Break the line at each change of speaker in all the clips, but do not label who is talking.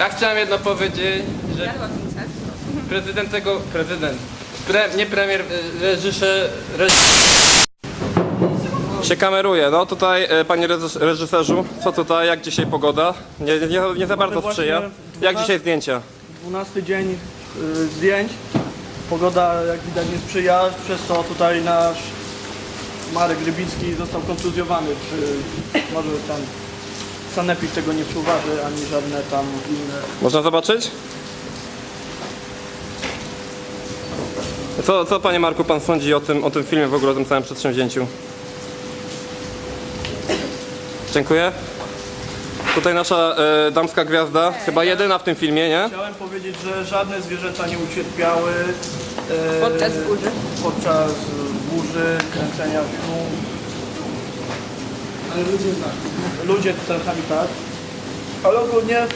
Ja chciałem jedno powiedzieć, że prezydent tego, prezydent, pre, nie premier, e, reżyser, reż... się kameruje, no tutaj e, panie reżys- reżyserzu, co tutaj, jak dzisiaj pogoda? Nie, nie, nie za bardzo sprzyja. Jak
12
dzisiaj zdjęcia?
12 dzień y, zdjęć. Pogoda jak widać nie sprzyja, przez to tutaj nasz Marek Rybicki został kontuzjowany. Czy może tam Sanepid tego nie przyuważy, ani żadne tam inne.
Można zobaczyć? Co, co panie Marku pan sądzi o tym, o tym filmie w ogóle, o tym całym przedsięwzięciu? Dziękuję. Tutaj nasza e, damska gwiazda, chyba jedyna w tym filmie, nie?
Chciałem powiedzieć, że żadne zwierzęta nie ucierpiały e,
Podczas burzy.
podczas burzy, kręcenia filmu. Ale ludzie tak. Ludzie czasami tak. Ale ogólnie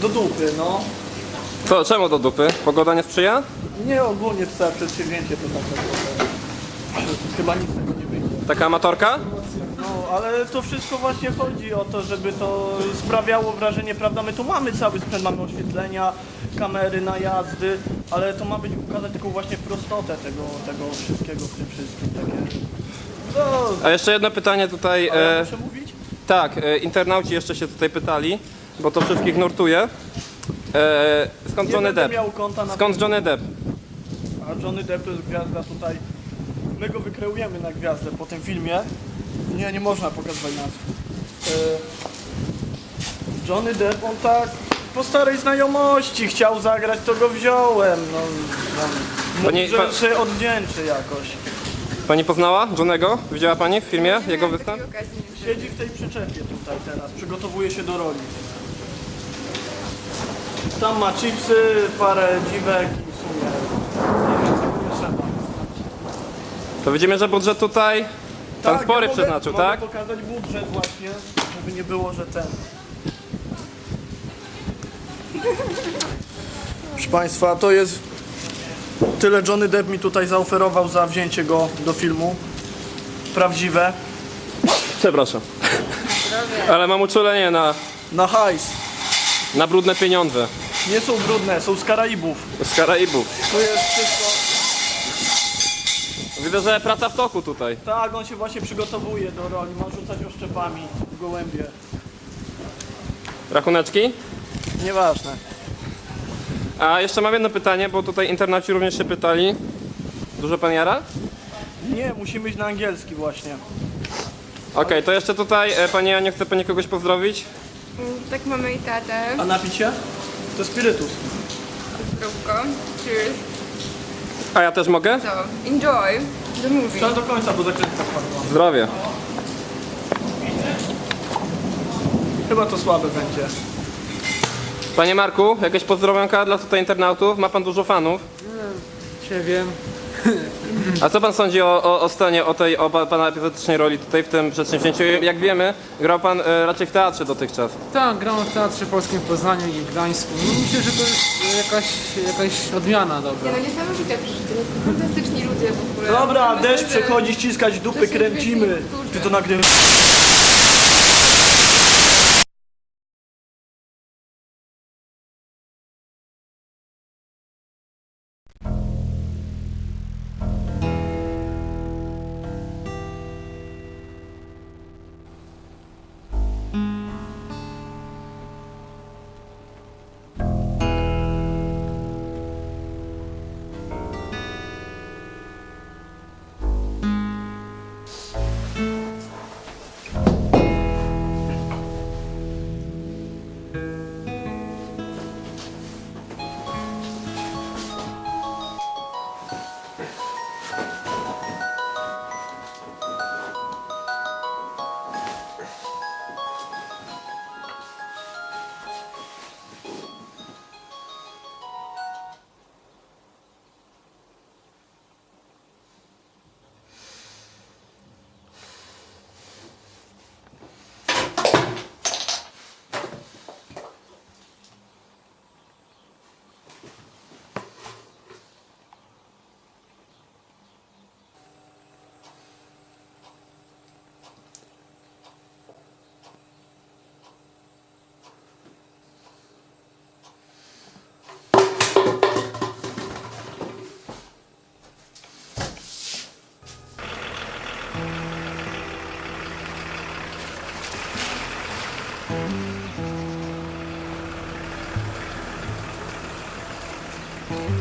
do dupy, no.
Co, czemu do dupy? Pogoda nie sprzyja?
Nie ogólnie całe przedsięwzięcie to tak naprawdę. Chyba nic tego nie wyjdzie.
Taka amatorka?
No, ale to wszystko właśnie chodzi o to, żeby to sprawiało wrażenie, prawda? My tu mamy cały sprzęt, mamy oświetlenia, kamery, najazdy, ale to ma być ukazać taką właśnie prostotę tego, tego wszystkiego w tym wszystkim. Takie...
A jeszcze jedno pytanie tutaj. E, tak, e, internauci jeszcze się tutaj pytali, bo to wszystkich nurtuje. E, skąd
Nie
Johnny
będę
Depp?
miał konta na
Skąd Johnny Depp?
A Johnny Depp to jest gwiazda tutaj. My go wykreujemy na gwiazdę po tym filmie. Nie, nie można pokazywać nas. Johnny Depp, on tak po starej znajomości chciał zagrać, to go wziąłem. No, no, mówi,
pa-
że się odwdzięczy jakoś.
Pani poznała Johnnego? Widziała pani w filmie
Nie
jego występ?
Siedzi w tej przyczepie tutaj teraz, przygotowuje się do roli. Tam ma chipsy, parę dziwek i w sumie nie więcej nie trzeba.
To widzimy, że budżet tutaj pan
Tak,
spory
ja mogę-
przeznaczył,
mogę
tak?
pokazać budżet właśnie, żeby nie było, że ten... Proszę Państwa, to jest... Tyle Johnny Depp mi tutaj zaoferował za wzięcie go do filmu. Prawdziwe.
Przepraszam. Ale mam uczulenie na,
Na hajs.
na brudne pieniądze
Nie są brudne, są z Karaibów.
z Karaibów.
Tu jest wszystko...
Widzę, że praca w toku tutaj.
Tak, on się właśnie przygotowuje do roli, ma rzucać oszczepami w gołębie.
Rachuneczki?
Nieważne.
A jeszcze mam jedno pytanie, bo tutaj internaci również się pytali. Dużo pan jara?
Nie, musimy iść na angielski właśnie.
Okej, to jeszcze tutaj, e, pani Aniu, chce pani kogoś pozdrowić?
Mm, Tak mamy i tatę.
A napić się? To spirytus.
Zdrówko. Cheers.
A ja też mogę?
So, enjoy the movie.
Trzeba do końca, bo zakrętka wpadła.
Zdrowie.
Chyba to słabe będzie.
Panie Marku, jakieś pozdrowionka dla tutaj internautów? Ma pan dużo fanów.
Nie wiem.
A co pan sądzi o, o, o stanie, o tej o pa- pana epizodycznej roli tutaj w tym przedsięwzięciu? Jak wiemy, grał pan e, raczej w teatrze dotychczas.
Tak, grałem w Teatrze Polskim w Poznaniu i w Gdańsku. No, myślę, że to jest jakaś, jakaś odmiana
Nie
dobra.
no, niesamowite przeżycie. To są fantastyczni ludzie w ogóle.
Dobra,
Myślę,
deszcz
że-
przechodzi, ściskać dupy,
to
kręcimy. Ty to nagrywasz. Thank you.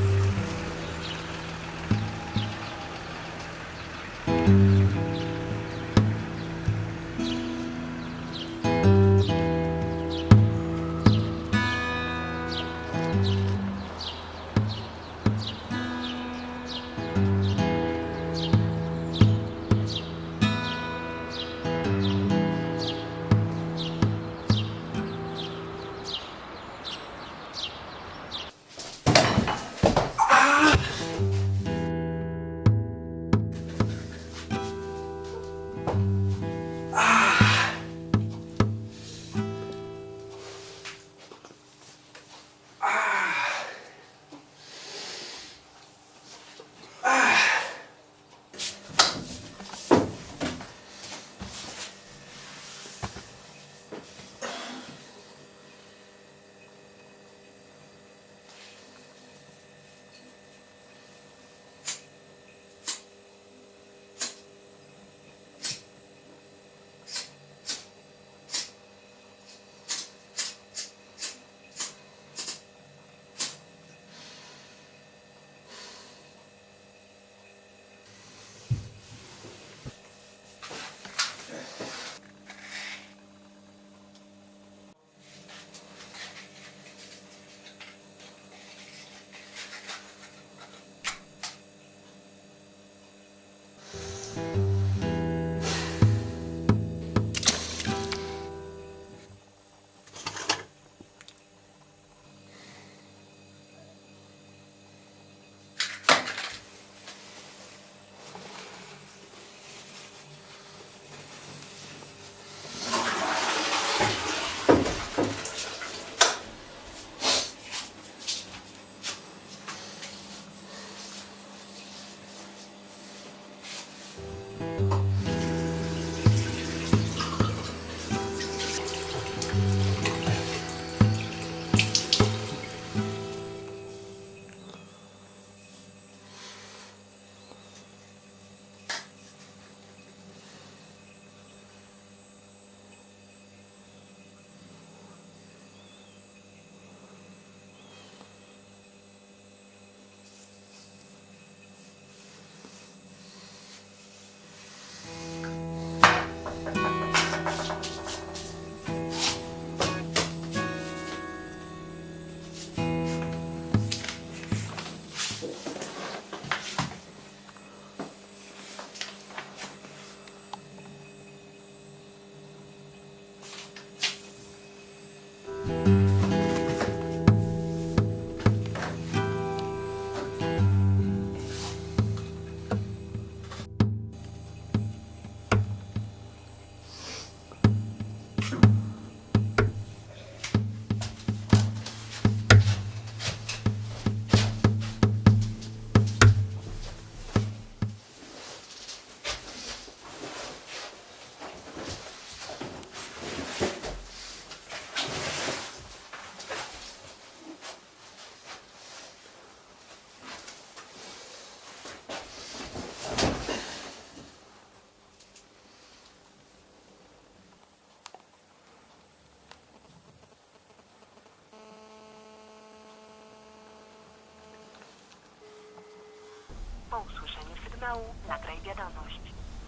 Po usłyszeniu sygnału nagraj wiadomość.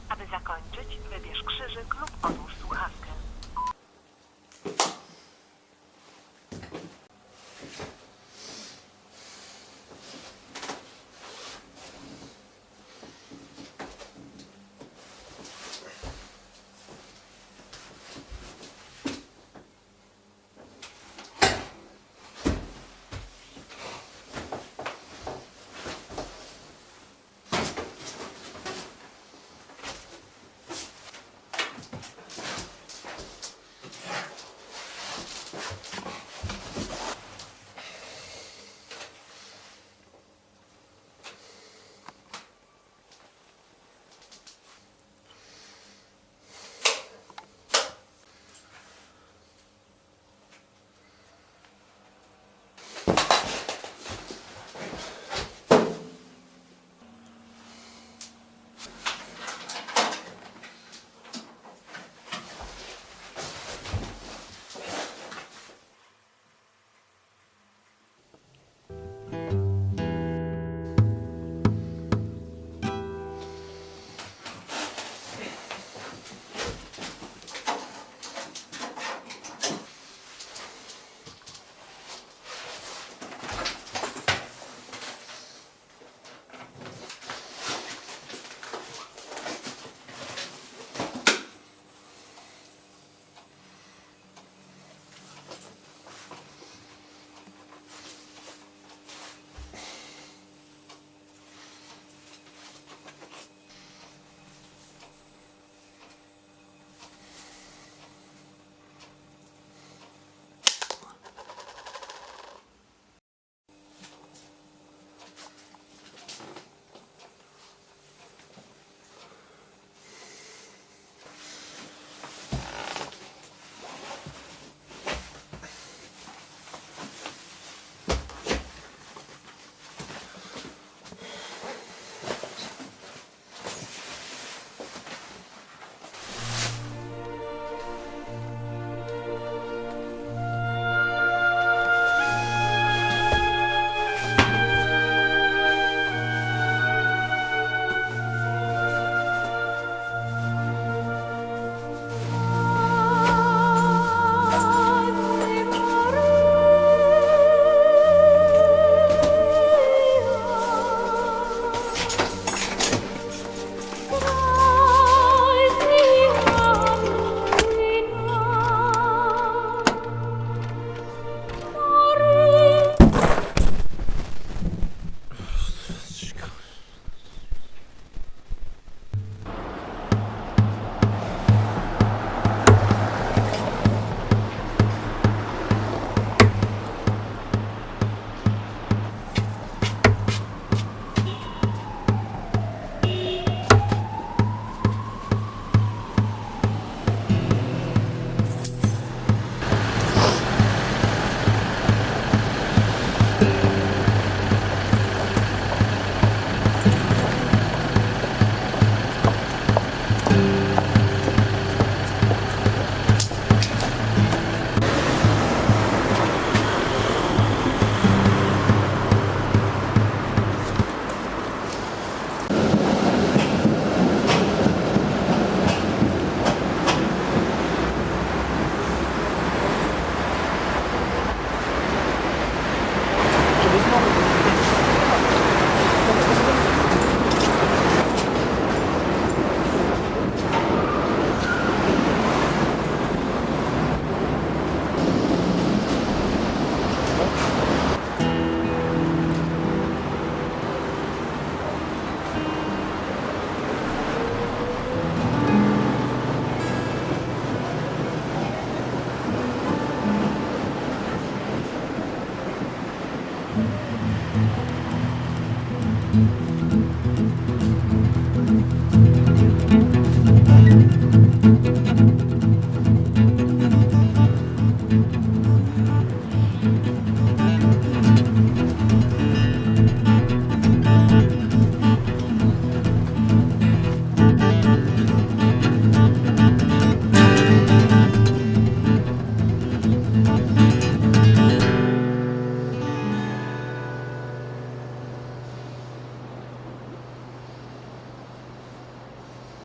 Aby zakończyć, wybierz krzyżyk lub odłóż słuchawkę.